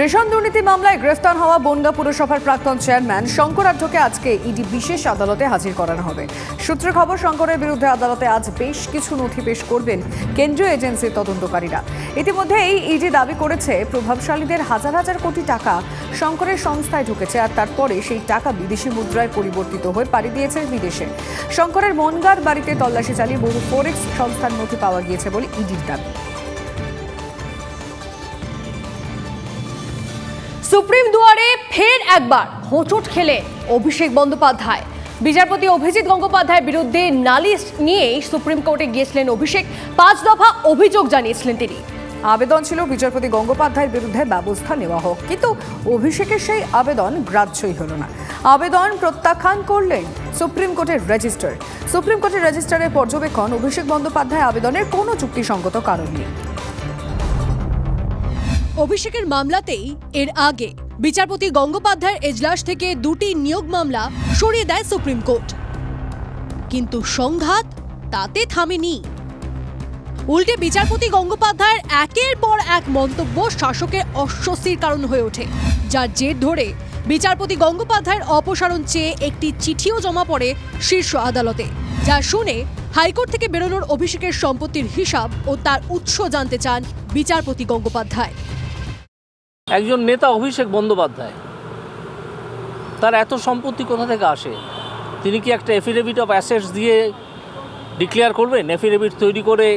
Ration দুর্নীতি মামলায় গ্রেফতার হওয়া বনগা পুরসভার প্রাক্তন চেয়ারম্যান শঙ্কর আঢ্যকে আজকে ইডি বিশেষ আদালতে হাজির করানো হবে। সূত্রে খবর, শঙ্করের বিরুদ্ধে আদালতে আজ বেশ কিছু নথি পেশ করবেন কেন্দ্রীয় এজেন্সির তদন্তকারীরা। ইতিমধ্যেই ইডি দাবি করেছে, প্রভাবশালীদের হাজার হাজার কোটি টাকা শঙ্করের সংস্থায় ঢুকেছে আর তারপরে সেই টাকা বিদেশি মুদ্রায় পরিবর্তিত হয়ে পাড়ি দিয়েছে বিদেশে। শঙ্করের মনগার বাড়িতে তল্লাশি চালিয়ে বহু ফোরেক্স সংস্থার নথি পাওয়া গিয়েছে বলে ইডির দাবি। সুপ্রিম দুয়ারে ফের একবার হোঁচট খেলে অভিষেক বন্দ্যোপাধ্যায়। বিচারপতি অভিজিৎ গঙ্গোপাধ্যায়ের বিরুদ্ধে নালিশ নিয়েই সুপ্রিম কোর্টে গিয়েছিলেন অভিষেক। পাঁচ দফা অভিযোগ জানিয়েছিলেন তিনি। আবেদন ছিল বিচারপতি গঙ্গোপাধ্যায়ের বিরুদ্ধে ব্যবস্থা নেওয়া হোক, কিন্তু অভিষেকের সেই আবেদন গ্রাহ্যই হলো না। আবেদন প্রত্যাখ্যান করলেন সুপ্রিম কোর্টের রেজিস্ট্রার। সুপ্রিম কোর্টের রেজিস্ট্রারের পর্যবেক্ষণ অভিষেক বন্দ্যোপাধ্যায় আবেদনের কোনো চুক্তিসঙ্গত কারণ নেই। অভিষেকের মামলাতেই এর আগে বিচারপতি গঙ্গোপাধ্যায়ের এজলাস থেকে দুটি নিয়োগ মামলা সরিয়ে দেয় সুপ্রিম কোর্ট। কিন্তু সংঘাত তাতে থামেনি। উল্টে বিচারপতি গঙ্গোপাধ্যায়ের একের পর এক মন্তব্য শাসকের অস্বস্তির কারণ হয়ে ওঠে, যার জের ধরে বিচারপতি গঙ্গোপাধ্যায়ের অপসারণ চেয়ে একটি চিঠিও জমা পড়ে শীর্ষ আদালতে, যা শুনে হাইকোর্ট থেকে বেরোনোর অভিষেকের সম্পত্তির হিসাব ও তার উৎস জানতে চান বিচারপতি গঙ্গোপাধ্যায়। একজন নেতা অভিষেক বন্দ্যোপাধ্যায়। তার এত সম্পত্তি কোথা থেকে আসে? তিনি কি একটা এফিডেভিট অফ অ্যাসেটস দিয়ে ডিক্লেয়ার করবেন? এফিডেভিট তৈরি করে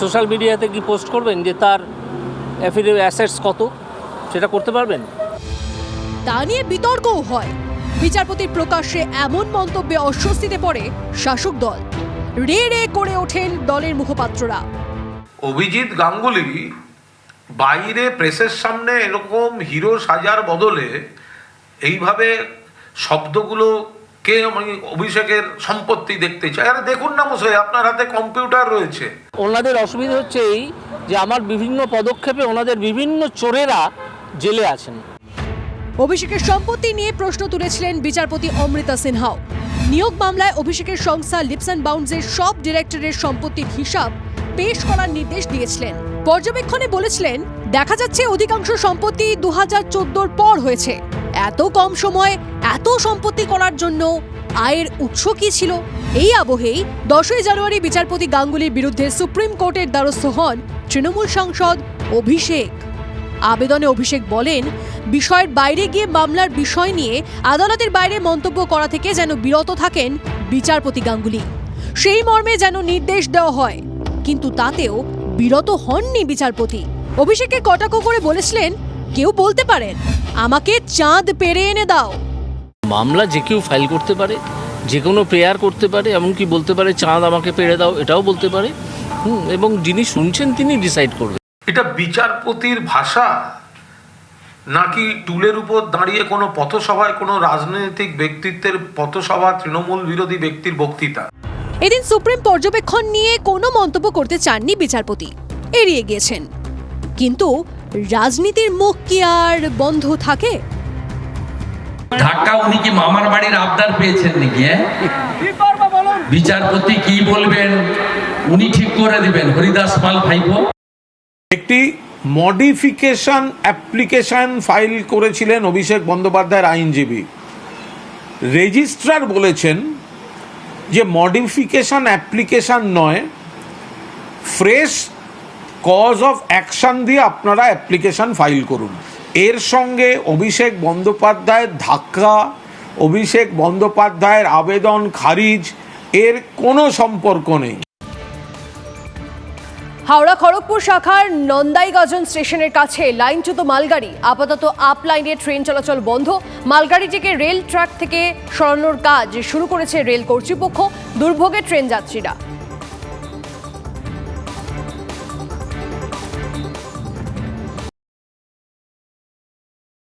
সোশ্যাল মিডিয়াতে কি পোস্ট করবেন যে তার এফিডেভিট অ্যাসেটস কত? সেটা করতে পারবেন? তা নিয়ে বিতর্কও হয়। বিচারপতির প্রকাশ্যে এমন মন্তব্যে অস্বস্তিতে পড়ে শাসক দল। রে রে করে ওঠেন দলের মুখপাত্ররা। অভিজিৎ গাঙ্গুলি বাইরে প্রেসের সামনে এরকম হিরো সাজার বদলে এইভাবে শব্দগুলো কে মানে অভিষেকের সম্পত্তি দেখতে চাই আরে দেখুন না মশাই আপনার হাতে কম্পিউটার রয়েছে। ওনাদের অসুবিধা হচ্ছে এই যে আমার বিভিন্ন পদক্ষেপে ওনাদের বিভিন্ন চোরেরা জেলে আছেন। অভিষেকের সম্পত্তি নিয়ে প্রশ্ন তুলেছিলেন বিচারপতি অমৃতা সিনহাও। নিয়োগ মামলায় অভিষেকের সংস্থা লিপস অ্যান্ড বাউন্ডসের সব ডিরেক্টরের সম্পত্তির হিসাব পেশ করার নির্দেশ দিয়েছিলেন। পর্যবেক্ষণে বলেছিলেন, দেখা যাচ্ছে অধিকাংশ সম্পত্তি দু হাজার পর হয়েছে। এত কম সময় এত সম্পত্তি করার জন্য আয়ের উৎস কি ছিল? এই আবহেই দশই জানুয়ারি বিচারপতি গাঙ্গুলির বিরুদ্ধে সুপ্রিম কোর্টের দ্বারস্থ হন তৃণমূল সাংসদ অভিষেক। আবেদনে অভিষেক বলেন, বিষয়ের বাইরে গিয়ে মামলার বিষয় নিয়ে আদালতের বাইরে মন্তব্য করা থেকে যেন বিরত থাকেন বিচারপতি গাঙ্গুলি। সেই মর্মে যেন নির্দেশ দেওয়া হয়। কিন্তু তাতেও বিরত হননি বিচারপতি। অভিষেককে কটাক্ষ করে বলেছিলেন কেউ বলতে পারেন আমাকে চাঁদ পেরে এনে দাও। মামলা যে কেউ ফাইল করতে পারে যে কোনো প্রেয়ার করতে পারে এমনকি বলতে পারে চাঁদ আমাকে পেরে দাও এটাও বলতে পারে। হুম এবং যিনি শুনছেন তিনি ডিসাইড করবেন। এটা বিচারপতির ভাষা? নাকি টুলের উপর দাঁড়িয়ে কোনো পথসভায় কোনো রাজনৈতিক ব্যক্তিত্বের পথসভা তৃণমূল বিরোধী ব্যক্তির বক্তৃতা? এদিন সুপ্রিম পর্যবেক্ষণ নিয়ে কোনো মন্তব্য করতে চাননি বিচারপতি। এড়িয়ে গিয়েছেন। কিন্তু রাজনীতির মুখ কি আর বন্ধ থাকে? ধাক্কা উনি কি মামার বাড়ির আবদার পেয়েছেন নাকি হ্যাঁ? বিচারপতি কি বলবেন? উনি ঠিক করে দিবেন। হরিদাস পাল ভাইপো। একটি মডিফিকেশন অ্যাপ্লিকেশন ফাইল করেছিলেন অভিষেক বন্দ্যোপাধ্যায়ের আইনজীবী। রেজিস্ট্রার বলেছেন যে মডিফিকেশান অ্যাপ্লিকেশান নয় ফ্রেশ কজ অফ অ্যাকশান দিয়ে আপনারা অ্যাপ্লিকেশান ফাইল করুন। এর সঙ্গে অভিষেক বন্দ্যোপাধ্যায়ের ধাক্কা, অভিষেক বন্দ্যোপাধ্যায়ের আবেদন, খারিজ, এর কোনো সম্পর্ক নেই। হাওড়া খড়গপুর শাখার নন্দাইগাজন স্টেশনের কাছে লাইনচ্যুত মালগাড়ি, আপাতত আপ লাইনে ট্রেন চলাচল বন্ধ। মালগাড়িটিকে রেল ট্র্যাক থেকে সরানোর কাজ শুরু করেছে রেল কর্তৃপক্ষ, দুর্ভোগে ট্রেন যাত্রীরা।